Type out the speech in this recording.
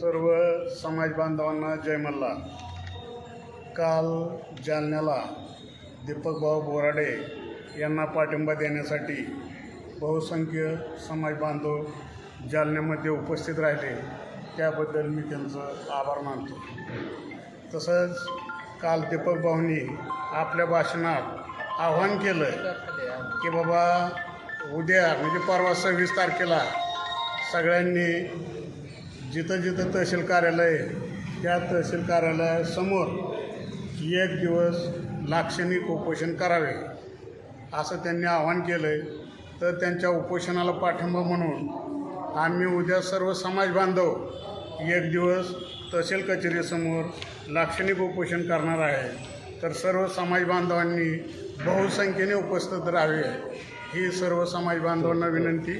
सर्व समाज बांधवांना जय मल्ला काल जालन्याला दीपकभाऊ बोराडे यांना पाठिंबा देण्यासाठी बहुसंख्य समाज बांधव जालन्यामध्ये उपस्थित राहिले त्याबद्दल मी त्यांचं आभार मानतो. तसंच काल दीपकभाऊंनी आपल्या भाषणात आव्हान केलं की बाबा उद्या म्हणजे परवा सव्वीस तारखेला सगळ्यांनी जिथं जिथं तहसील कार्यालय आहे, त्या तहसील कार्यालयासमोर एक दिवस लाक्षणिक उपोषण करावे असं त्यांनी आवाहन केलं आहे तर त्यांच्या उपोषणाला पाठिंबा म्हणून आम्ही उद्या सर्व समाज बांधव एक दिवस तहसील कचेरीसमोर लाक्षणिक उपोषण करणार आहे. तर सर्व समाज बांधवांनी बहुसंख्येने उपस्थित राहावे ही सर्व समाज बांधवांना विनंती.